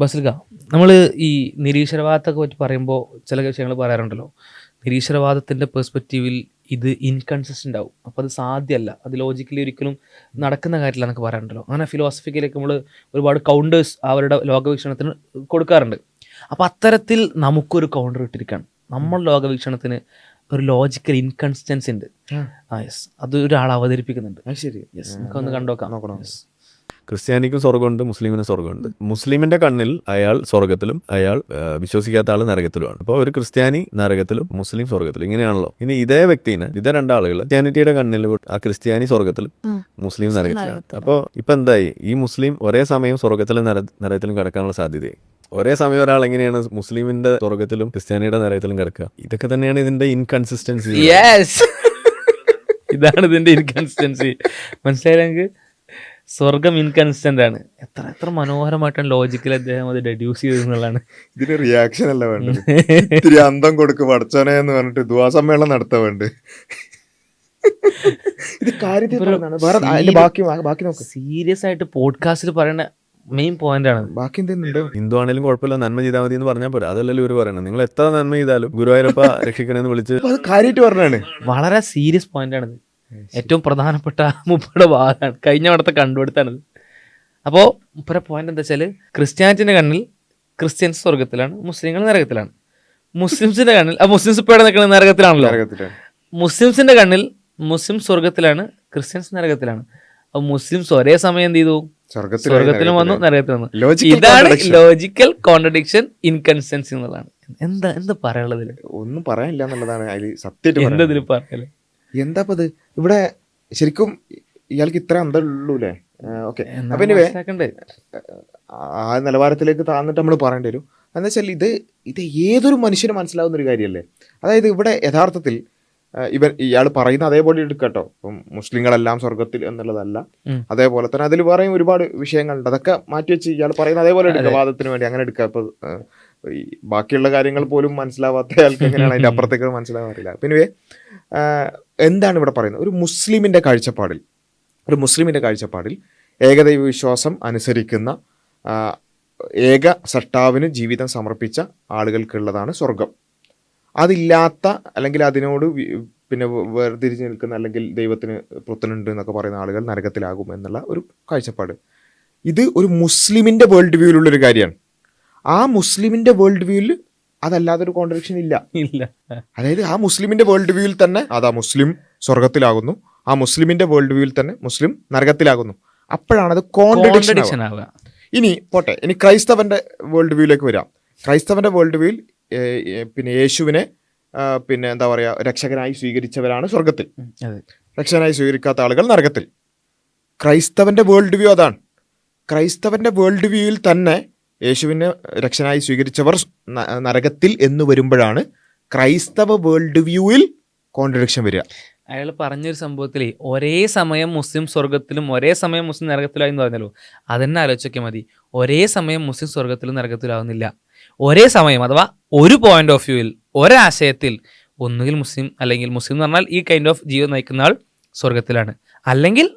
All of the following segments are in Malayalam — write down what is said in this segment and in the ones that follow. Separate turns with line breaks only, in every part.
ബസിൽക്ക നമ്മൾ ഈ നിരീശ്വരവാദത്തൊക്കെ പറ്റി പറയുമ്പോൾ ചില വിഷയങ്ങൾ പറയാറുണ്ടല്ലോ. നിരീശ്വരവാദത്തിന്റെ പെർസ്പെക്റ്റീവിൽ ഇത് ഇൻകൺസിസ്റ്റന്റ് ആവും. അപ്പോൾ അത് സാധ്യമല്ല. അത് ലോജിക്കലി ഒരിക്കലും നടക്കുന്ന കാര്യമില്ല എന്നൊക്കെ പറയാറുണ്ടല്ലോ. അങ്ങനെ ഫിലോസഫിക്കലേക്ക് നമ്മൾ ഒരുപാട് കൗണ്ടേഴ്സ് അവരുടെ ലോകവീക്ഷണത്തിന് കൊടുക്കാറുണ്ട്. അപ്പോൾ അത്തരത്തിൽ നമുക്കൊരു കൗണ്ടർ ഇട്ടിരിക്കുകയാണ് നമ്മൾ ലോകവീക്ഷണത്തിന് ഒരു ലോജിക്കൽ ഇൻകൺസിസ്റ്റൻസി ഉണ്ട്. ആ. യെസ് അത് ഒരാൾ അവതരിപ്പിക്കുന്നുണ്ട്
ശരി.
യെസ് നമുക്കൊന്ന് കണ്ടോക്കാം
നോക്കണം.
Yes.
ക്രിസ്ത്യാനിക്കും സ്വർഗമുണ്ട് മുസ്ലിമിന് സ്വർഗമുണ്ട് മുസ്ലിമിന്റെ കണ്ണിൽ അയാൾ സ്വർഗത്തിലും അയാൾ വിശ്വസിക്കാത്ത ആൾ നരകത്തിലുമാണ്. അപ്പോൾ ഒരു ക്രിസ്ത്യാനി നരകത്തിലും മുസ്ലിം സ്വർഗത്തിലും ഇങ്ങനെയാണല്ലോ. ഇനി ഇതേ വ്യക്തിനെ ഇതേ രണ്ടാളുകൾ ക്രിസ്ത്യാനിറ്റിയുടെ കണ്ണിൽ ആ ക്രിസ്ത്യാനി സ്വർഗത്തിലും മുസ്ലിം നരകത്തിലും. അപ്പോൾ ഇപ്പൊ എന്തായി? ഈ മുസ്ലിം ഒരേ സമയം സ്വർഗത്തിലും നര നരകത്തിലും കിടക്കാനുള്ള സാധ്യതയായി. ഒരേ സമയം ഒരാൾ എങ്ങനെയാണ് മുസ്ലിമിന്റെ സ്വർഗത്തിലും ക്രിസ്ത്യാനിയുടെ നരകത്തിലും കിടക്കുക? ഇതൊക്കെ തന്നെയാണ് ഇതിന്റെ ഇൻകൺസിസ്റ്റൻസി
യെസ് ഇതാണ് ഇതിന്റെ ഇൻകൺസിസ്റ്റൻസി മനസ്സിലായില്ല എനിക്ക് സ്വർഗം ഇൻകൺസിസ്റ്റന്റ് ആണ്. എത്ര എത്ര മനോഹരമായിട്ടാണ് ലോജിക്കൽ അദ്ദേഹം അത് ഡെഡ്യൂസ് ചെയ്തെന്നുള്ളതാണ്
ഇതിന് റിയാക്ഷൻ അല്ല വേണ്ടത്. ഇത്തിരി അന്തം കൊടുക്ക് പഠിച്ചോനെ എന്ന് പറഞ്ഞിട്ട് ദുവാ സമ്മേളനം നടത്താൻ വേണ്ട ഇത് കാര്യത്തിൽ ബാക്കി ബാക്കി നോക്ക്.
സീരിയസ് ആയിട്ട് പോഡ്കാസ്റ്റിൽ പറയുന്ന മെയിൻ പോയിന്റ് ആണ്.
ബാക്കി എന്തെന്നുണ്ട്
ഹിന്ദു ആണെങ്കിലും കുഴപ്പമില്ല. നന്മ ചെയ്താൽ മതി എന്ന് പറഞ്ഞാൽ പോരാ. അതല്ലല്ലോ ഇവർ പറയുന്നത് നിങ്ങൾ എത്ര നന്മ ചെയ്താലും ഗുരുവായൂരപ്പ രക്ഷിക്കണമെന്ന് വിളിച്ച്
അത് കാര്യമായിട്ട് പറഞ്ഞാണ്
വളരെ സീരിയസ് പോയിന്റ് ആണിത്. ഏറ്റവും പ്രധാനപ്പെട്ട മുപ്പയുടെ വാദമാണ് കഴിഞ്ഞ അവിടുത്തെ കണ്ടുപിടുത്താണത്. അപ്പോൾ മുപ്പര പോയിന്റ് എന്താ വെച്ചാൽ ക്രിസ്ത്യാനിറ്റിന്റെ കണ്ണിൽ ക്രിസ്ത്യൻസ് സ്വർഗത്തിലാണ് മുസ്ലിങ്ങൾ നരകത്തിലാണ്. മുസ്ലിംസിന്റെ കണ്ണിൽ ആ മുസ്ലിംസ് ഇപ്പോൾ നിൽക്കുന്നത്? നരകത്തിലാണല്ലോ.
മുസ്ലിംസിന്റെ
മുസ്ലിംസിന്റെ കണ്ണിൽ മുസ്ലിം സ്വർഗത്തിലാണ് ക്രിസ്ത്യൻസ് നരകത്തിലാണ്. അപ്പോൾ മുസ്ലിംസ് ഒരേ സമയം എന്ത് ചെയ്തു?
സ്വർഗത്തിലും
വന്നു നരകത്തിൽ വന്നു. ഇതാണ് ലോജിക്കൽ കോൺട്രഡിക്ഷൻ ഇൻകൺസിസ്റ്റൻസി എന്നുള്ളതാണ്. എന്താ എന്താ പറയാനുള്ളത്?
ഒന്നും പറയാനില്ല എന്നുള്ളതാണ് അതിൽ സത്യം
എന്താ. ഇതിൽ പറയൽ
എന്താ അത് ഇവിടെ ശരിക്കും ഇയാൾക്ക് ഇത്ര അന്തള്ളൂല്ലേ? ഓക്കെ.
എന്നാ
അപ്പൊ
എനിവേ
ആ നിലവാരത്തിലേക്ക് താന്നിട്ട് നമ്മൾ പറയേണ്ടി വരും. എന്താ വെച്ചാൽ ഇത് ഇത് ഏതൊരു മനുഷ്യന് മനസ്സിലാവുന്ന ഒരു കാര്യമല്ലേ അതായത് ഇവിടെ യഥാർത്ഥത്തിൽ ഇവർ ഇയാൾ പറയുന്ന അതേപോലെ എടുക്കട്ടോ. ഇപ്പം മുസ്ലിങ്ങളെല്ലാം സ്വർഗത്തിൽ എന്നുള്ളതല്ല. അതേപോലെ തന്നെ അതിൽ പറയും ഒരുപാട് വിഷയങ്ങളുണ്ട്. അതൊക്കെ മാറ്റി വെച്ച് ഇയാൾ പറയുന്ന അതേപോലെ എടുക്കുക വാദത്തിന് വേണ്ടി. അങ്ങനെ എടുക്കുക. ഇപ്പൊ ബാക്കിയുള്ള കാര്യങ്ങൾ പോലും മനസ്സിലാവാത്ത ആൾക്ക് എങ്ങനെയാണ് അതിന്റെ അപ്പുറത്തേക്ക് മനസ്സിലാവാറില്ല പിന്നെ എന്താണ് ഇവിടെ പറയുന്നത്? ഒരു മുസ്ലിമിന്റെ കാഴ്ചപ്പാടിൽ ഒരു മുസ്ലിമിന്റെ കാഴ്ചപ്പാടിൽ ഏകദൈവ വിശ്വാസം അനുസരിക്കുന്ന ഏക സട്ടാവിന് ജീവിതം സമർപ്പിച്ച ആളുകൾക്കുള്ളതാണ് സ്വർഗം അതില്ലാത്ത അല്ലെങ്കിൽ അതിനോട് പിന്നെ വേർതിരിച്ച് നിൽക്കുന്ന അല്ലെങ്കിൽ ദൈവത്തിന് പുത്തനുണ്ട് എന്നൊക്കെ പറയുന്ന ആളുകൾ നരകത്തിലാകും എന്നുള്ള ഒരു കാഴ്ചപ്പാട്. ഇത് ഒരു മുസ്ലിമിന്റെ വേൾഡ് വ്യൂവിലുള്ളൊരു കാര്യമാണ്. ആ മുസ്ലിമിന്റെ വേൾഡ് വ്യൂവിൽ അതല്ലാതെ ഒരു കോൺട്രഡിക്ഷൻ ഇല്ല.
ഇല്ല.
അതായത് ആ മുസ്ലിമിന്റെ വേൾഡ് വ്യൂവിൽ തന്നെ അതാ മുസ്ലിം സ്വർഗത്തിലാകുന്നു ആ മുസ്ലിമിന്റെ വേൾഡ് വ്യൂവിൽ തന്നെ മുസ്ലിം നരകത്തിലാകുന്നു. അപ്പോഴാണ് അത് കോൺട്രഡിക്ഷൻ
ആവുക.
ഇനി പോട്ടെ ഇനി ക്രൈസ്തവന്റെ വേൾഡ് വ്യൂയിലേക്ക് വരാം. ക്രൈസ്തവന്റെ വേൾഡ് വ്യൂവിൽ പിന്നെ യേശുവിനെ പിന്നെ എന്താ പറയുക രക്ഷകനായി സ്വീകരിച്ചവരാണ് സ്വർഗത്തിൽ രക്ഷകനായി സ്വീകരിക്കാത്ത ആളുകൾ നരകത്തിൽ. ക്രൈസ്തവന്റെ വേൾഡ് വ്യൂ അതാണ്. ക്രൈസ്തവന്റെ വേൾഡ് വ്യൂവിൽ തന്നെ യേശുവിനെ രക്ഷനായി സ്വീകരിച്ചവർ നരകത്തിൽ എന്ന് വരുമ്പോഴാണ് ക്രൈസ്തവ വേൾഡ് വ്യൂവിൽ കോൺട്രഡിക്ഷൻ വരിക.
അയാൾ പറഞ്ഞൊരു സംഭവത്തിൽ ഒരേ സമയം മുസ്ലിം സ്വർഗത്തിലും ഒരേ സമയം മുസ്ലിം നരകത്തിലായി എന്ന് പറഞ്ഞല്ലോ. അതെന്നെ ആലോചിച്ചൊക്കെ മതി. ഒരേ സമയം മുസ്ലിം സ്വർഗത്തിലും നരകത്തിലാവുന്നില്ല. ഒരേ സമയം അഥവാ ഒരു പോയിന്റ് ഓഫ് വ്യൂവിൽ ഒരാശയത്തിൽ ഒന്നുകിൽ മുസ്ലിം അല്ലെങ്കിൽ മുസ്ലിം എന്ന് പറഞ്ഞാൽ ഈ കൈൻഡ് ഓഫ് ജീവിതം നയിക്കുന്ന ആൾ സ്വർഗത്തിലാണ് അല്ലെങ്കിൽ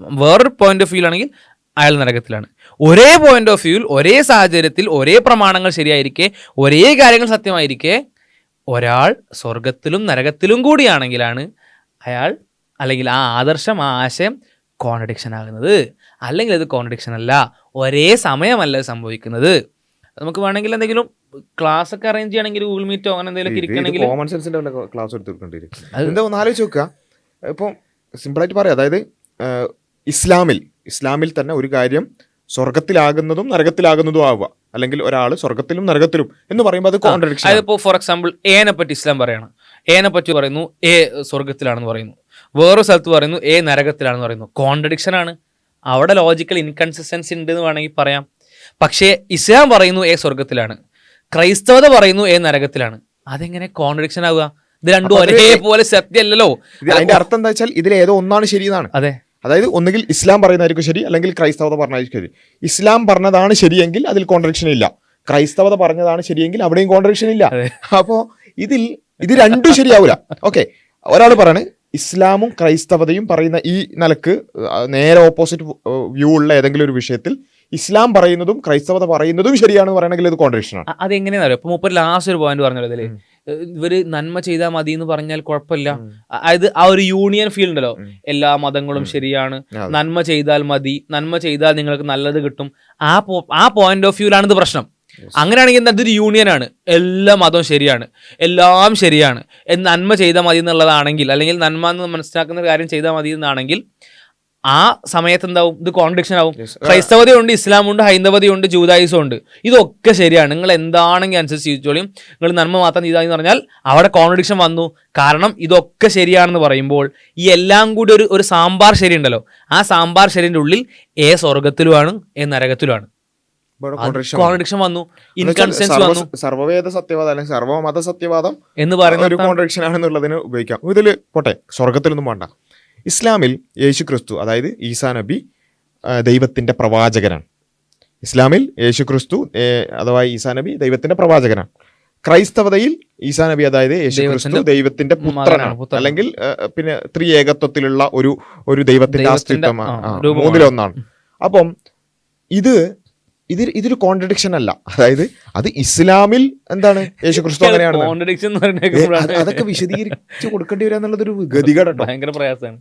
വേറൊരു പോയിന്റ് ഓഫ് വ്യൂ ആണെങ്കിൽ അയാൾ നരകത്തിലാണ്. ഒരേ പോയിന്റ് ഓഫ് വ്യൂവിൽ ഒരേ സാഹചര്യത്തിൽ ഒരേ പ്രമാണങ്ങൾ ശരിയായിരിക്കെ ഒരേ കാര്യങ്ങൾ സത്യമായിരിക്കെ ഒരാൾ സ്വർഗത്തിലും നരകത്തിലും കൂടിയാണെങ്കിലാണ് അയാൾ അല്ലെങ്കിൽ ആ ആദർശം ആ ആശയം കോൺട്രഡിക്ഷൻ ആകുന്നത്. അല്ലെങ്കിൽ അത് കോൺട്രഡിക്ഷൻ അല്ല. ഒരേ സമയമല്ല സംഭവിക്കുന്നത്. നമുക്ക് വേണമെങ്കിൽ എന്തെങ്കിലും ക്ലാസ് ഒക്കെ അറേഞ്ച് ചെയ്യണമെങ്കിൽ ഗൂഗിൾ മീറ്റോ അങ്ങനെ എന്തെങ്കിലും ഇരിക്കണമെങ്കിൽ
കോമൺ സെൻസിന്റെ ക്ലാസ് എടുത്തിട്ടുണ്ട് എന്താ ഒന്ന് ആലോചിച്ച് നോക്കുക. ഇപ്പം സിമ്പിളായിട്ട് പറയാം. അതായത് ഇസ്ലാമിൽ ഇസ്ലാമിൽ തന്നെ ഒരു കാര്യം സ്വർഗത്തിലാകുന്നതും നരകത്തിലാകുന്നതും ആവുക. അല്ലെങ്കിൽ ഒരാൾ സ്വർഗത്തിലും നരകത്തിലും എന്ന് പറയുമ്പോൾ അത് കോൺട്രഡിക്ഷൻ
അതായത് ഇപ്പോൾ ഫോർ എക്സാമ്പിൾ ഏനെ പറ്റി ഇസ്ലാം പറയണം. ഏനെ പറ്റി പറയുന്നു എ സ്വർഗത്തിലാണെന്ന് പറയുന്നു. വേറൊരു സ്ഥലത്ത് പറയുന്നു എ നരകത്തിലാണെന്ന് പറയുന്നു. കോൺട്രഡിക്ഷൻ ആണ്. അവിടെ ലോജിക്കൽ ഇൻകൺസിസ്റ്റൻസി ഉണ്ട് എന്ന് വേണമെങ്കിൽ പറയാം. പക്ഷേ ഇസ്ലാം പറയുന്നു എ സ്വർഗത്തിലാണ് ക്രൈസ്തവത പറയുന്നു എ നരകത്തിലാണ്. അതെങ്ങനെ കോൺട്രഡിക്ഷൻ ആവുക? ഇത് രണ്ടും ഒരേപോലെ സത്യമല്ലല്ലോ
അതിന്റെ അർത്ഥം എന്താ വെച്ചാൽ ഇതിൽ ഏതോ ഒന്നാണ് ശരിയെന്നാണ്
അതെ.
അതായത് ഒന്നുകിൽ ഇസ്ലാം പറയുന്നതായിരിക്കും ശരി അല്ലെങ്കിൽ ക്രൈസ്തവത പറഞ്ഞായിരിക്കും ശരി. ഇസ്ലാം പറഞ്ഞതാണ് ശരിയെങ്കിൽ അതിൽ കോൺട്രഡിക്ഷൻ ഇല്ല. ക്രൈസ്തവത പറഞ്ഞതാണ് ശരിയെങ്കിൽ അവിടെയും കോൺട്രഡിക്ഷൻ ഇല്ല.
അപ്പോൾ
അപ്പോ ഇതിൽ ഇത് രണ്ടും ശരിയാവില്ല ഓക്കെ ഒരാൾ പറയാണ് ഇസ്ലാമും ക്രൈസ്തവതയും പറയുന്ന ഈ നിലയ്ക്ക് നേരെ ഓപ്പോസിറ്റ് വ്യൂ ഉള്ള ഏതെങ്കിലും ഒരു വിഷയത്തിൽ ഇസ്ലാം പറയുന്നതും ക്രൈസ്തവത പറയുന്നതും ശരിയാണെന്ന് പറയണമെങ്കിൽ ഇത് കോൺട്രഡിക്ഷൻ ആണ്.
അത് അതെങ്ങനെയാണെന്ന് അറിയാം ഇപ്പൊ മുപ്പത് ലാസ്റ്റ് ഒരു പോയിന്റ് പറഞ്ഞല്ലോ ഇതിൽ. ഇവർ നന്മ ചെയ്താൽ മതി എന്ന് പറഞ്ഞാൽ കുഴപ്പമില്ല. അതായത് ആ ഒരു യൂണിയൻ ഫീൽ ഉണ്ടല്ലോ. എല്ലാ മതങ്ങളും ശരിയാണ്. നന്മ ചെയ്താൽ മതി. നന്മ ചെയ്താൽ നിങ്ങൾക്ക് നല്ലത് കിട്ടും. ആ ആ പോയിന്റ് ഓഫ് വ്യൂലാണ് ഇത് പ്രശ്നം. അങ്ങനെയാണെങ്കിൽ എന്താ ഇതൊരു യൂണിയനാണ് എല്ലാ മതവും ശരിയാണ്. എല്ലാം ശരിയാണ്. നന്മ ചെയ്താൽ മതി എന്നുള്ളതാണെങ്കിൽ അല്ലെങ്കിൽ നന്മ എന്ന് മനസ്സിലാക്കുന്ന കാര്യം ചെയ്താൽ മതി എന്നാണെങ്കിൽ ആ സമയത്ത് എന്താവും ഇത് കോൺട്രഡിക്ഷൻ ആവും. ക്രൈസ്തവതയുണ്ട് ഇസ്ലാം ഇസ്ലാമുണ്ട് ഹൈന്ദവതയുണ്ട് ജൂതായുസം ഉണ്ട് ഇതൊക്കെ ശരിയാണ്. നിങ്ങൾ എന്താണെങ്കിൽ അനുസരിച്ച് ജീവിച്ചോളിയും നിങ്ങൾ നന്മ മാത്രം ചെയ്താൽ എന്ന് പറഞ്ഞാൽ അവിടെ കോൺട്രഡിക്ഷൻ വന്നു. കാരണം ഇതൊക്കെ ശരിയാണെന്ന് പറയുമ്പോൾ ഈ എല്ലാം കൂടി ഒരു ഒരു സാമ്പാർ ശരി ഉണ്ടല്ലോ. ആ സാമ്പാർ ശരിന്റെ ഉള്ളിൽ ഏ സ്വർഗത്തിലുമാണ് ഏ നരകത്തിലുമാണ്.
സർവവേദ
കോൺട്രഡിക്ഷൻ വന്നു. ഇൻകൺസെൻസ് വന്നു.
സർവവേദ സത്യവാദം അല്ലെങ്കിൽ സർവമത സത്യവാദം
എന്ന്
പറയുന്ന
ഒരു
കോൺട്രഡിക്ഷൻ ആണെന്നുള്ളതിന് ഉപയോഗിക്കാം. ഇതിൽ പോട്ടെ സ്വർഗത്തിലൊന്നും വേണ്ട. ഇസ്ലാമിൽ യേശു ക്രിസ്തു അതായത് ഈസാ നബി ദൈവത്തിന്റെ ദൈവത്തിന്റെ പ്രവാചകനാണ്. ഇസ്ലാമിൽ യേശു ക്രിസ്തു അഥവാ ഈസാ നബി ദൈവത്തിന്റെ പ്രവാചകനാണ്. ക്രൈസ്തവതയിൽ ഈസാ നബി അതായത് യേശു ക്രിസ്തു
ദൈവത്തിന്റെ
പുത്രനാണ്. അല്ലെങ്കിൽ പിന്നെ ത്രിയേകത്വത്തിലുള്ള ഒരു ഒരു ദൈവത്തിന്റെ
ദൈവത്തിന്റെ,
അസ്തിത്വമാണ്. മൂന്നിലൊന്നാണ്. അപ്പം ഇത് ഇത് ഇതൊരു കോൺട്രഡിക്ഷൻ അല്ല. അതായത് അത് ഇസ്ലാമിൽ എന്താണ്? യേശു ക്രിസ്തു അങ്ങനെയാണ്. അതൊക്കെ വിശദീകരിച്ച് കൊടുക്കേണ്ടി വരിക എന്നുള്ളതൊരു ഗതികേടട്ടോ
ഭയങ്കര പ്രയാസമാണ്.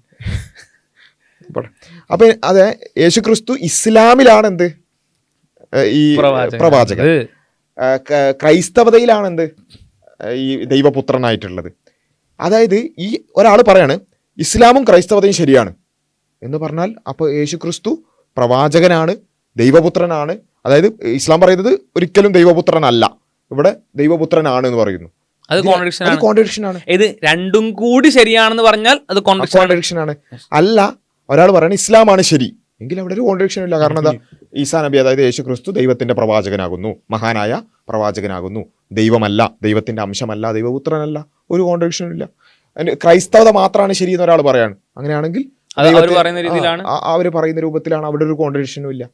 അപ്പൊ അതെ യേശുക്രിസ്തു ഇസ്ലാമിലാണ് എന്ത് ഈ പ്രവാചകൻ. ക്രൈസ്തവതയിലാണ് എന്ത് ഈ ദൈവപുത്രനായിട്ടുള്ളത്. അതായത് ഈ ഒരാൾ പറയാണ് ഇസ്ലാമും ക്രൈസ്തവതയും ശരിയാണ്. എന്ന് പറഞ്ഞാൽ അപ്പോൾ യേശുക്രിസ്തു പ്രവാചകനാണ് ദൈവപുത്രനാണ് അതായത് ഇസ്ലാം പറയുന്നത് ഒരിക്കലും ദൈവപുത്രനല്ല. ഇവിടെ ദൈവപുത്രനാണ് എന്ന് പറയുന്നു.
അത് കോൺട്രഡിക്ഷൻ ആണ്.
കോൺട്രഡിക്ഷൻ ആണ്.
ഇത് രണ്ടും കൂടി ശരിയാണെന്ന് പറഞ്ഞാൽ അത് കോൺട്രഡിക്ഷൻ ആണ്.
അല്ല ഒരാൾ പറയണ ഇസ്ലാമാണ് ശരി. എങ്കിൽ അവിടെ ഒരു കോൺട്രഡിക്ഷൻ ഇല്ല. കാരണം എന്താ? ഈസാ നബി അതായത് യേശു ക്രിസ്തു ദൈവത്തിന്റെ പ്രവാചകനാകുന്നു. മഹാനായ പ്രവാചകനാകുന്നു. ദൈവമല്ല ദൈവത്തിന്റെ അംശമല്ല ദൈവപുത്രനല്ല. ഒരു കോൺട്രഡിക്ഷനും ഇല്ല. ക്രൈസ്തവത മാത്രമാണ് ശരി എന്ന് ഒരാൾ പറയാണ്. അങ്ങനെയാണെങ്കിൽ അവർ
പറയുന്ന
രൂപത്തിലാണ് അവിടെ ഒരു കോൺട്രഡിക്ഷനും ഇല്ല.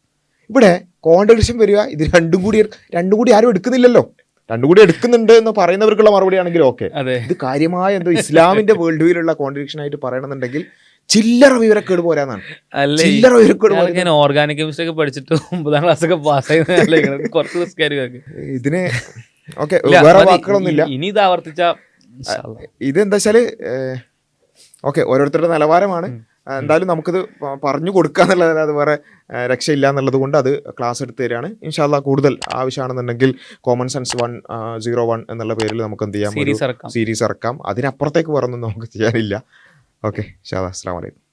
ഇവിടെ കോൺട്രഡിക്ഷൻ വരിക ഇത് രണ്ടും കൂടി രണ്ടും കൂടി ആരും എടുക്കുന്നില്ലല്ലോ. രണ്ടും കൂടി എടുക്കുന്നുണ്ട് എന്ന് പറയുന്നവർക്കുള്ള മറുപടി ആണെങ്കിൽ ഓക്കെ ഇത് കാര്യമായ എന്തോ ഇസ്ലാമിന്റെ വേൾഡ് വ്യൂയിലുള്ള കോൺട്രഡിക്ഷൻ ആയിട്ട് പറയണമെന്നുണ്ടെങ്കിൽ ചില്ലറ വിവരക്കേട് പോരാന്നാണ്. ചില്ലറ വിവരക്കേട്
ഞാൻ ഓർഗാനിക് കെമിസ്ട്രി ഒക്കെ പഠിച്ചിട്ട് ഒമ്പതാം ക്ലാസ് ഒക്കെ പാസ് കുറച്ച് റിസ്ക് ആയിരിക്കും
ഇതിന് ഓക്കെ വേറെ. വാക്കുകളൊന്നുമില്ല.
ഇനി ഇത് ആവർത്തിച്ച
ഇത് എന്താ വെച്ചാൽ ഓക്കെ ഓരോരുത്തരുടെ നിലവാരമാണ്. എന്തായാലും നമുക്കിത് പറഞ്ഞു കൊടുക്കുക എന്നുള്ളത് അത് വേറെ രക്ഷയില്ല എന്നുള്ളത് കൊണ്ട് അത് ക്ലാസ് എടുത്ത് തരികയാണ്. ഇൻഷാല്ല കൂടുതൽ ആവശ്യമാണെന്നുണ്ടെങ്കിൽ common sense one zero one എന്നുള്ള പേരിൽ നമുക്ക് എന്ത് ചെയ്യാം?
സീരീസ് ഇറക്കാം.
സീരീസ് ഇറക്കാം. അതിനപ്പുറത്തേക്ക് വേറൊന്നും നമുക്ക് ചെയ്യാനില്ല. ഓക്കെ ഷാദ അസ്സാം വലൈക്കും